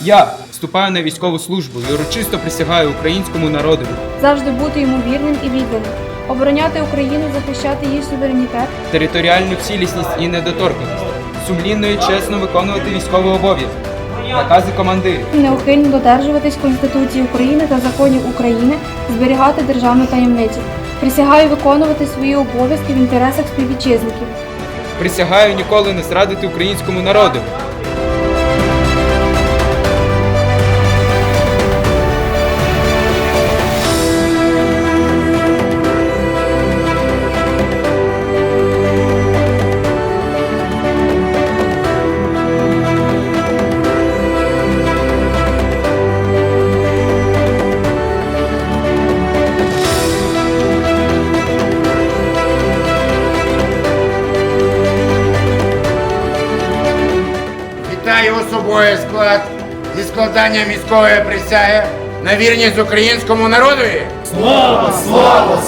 Я вступаю на військову службу і урочисто присягаю українському народу завжди бути йому вірним і відданим, обороняти Україну, захищати її суверенітет, територіальну цілісність і недоторканність, сумлінно і чесно виконувати військовий обов'язок, накази командирів, неухильно додержуватись Конституції України та законів України, зберігати державну таємницю. Присягаю виконувати свої обов'язки в інтересах співвітчизників. присягаю ніколи не зрадити українському народу. Вітаю особовий склад зі складанням військової присяги на вірність українському народові. Слава, слава!